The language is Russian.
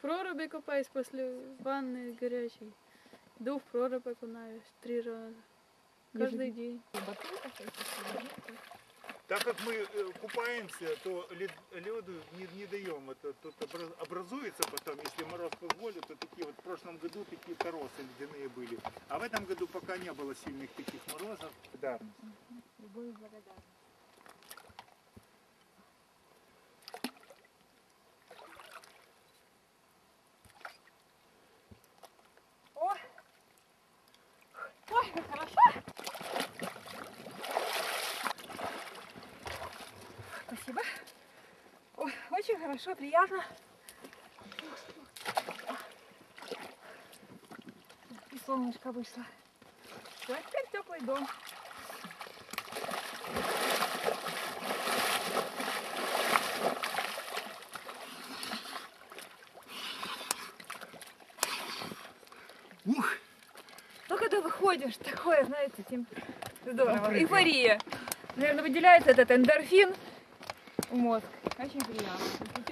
проруби купаюсь после ванны горячей. Иду в прорубь окунаюсь три раза. Каждый день. Так как мы э, купаемся, то лед- леду не, не даем. Это тут обра- образуется потом, если мороз позволит, то такие вот в прошлом году такие торосы ледяные были. А в этом году пока не было сильных таких морозов. Да. И благодарность. О! Ой, как хорошо! Спасибо. Ой, очень хорошо, приятно. И солнышко вышло. Всё, теперь теплый дом. Ух! Ну, когда выходишь, такое, знаете, тем... здорово. Эйфория. Наверное, выделяется этот эндорфин мозг. Очень приятно.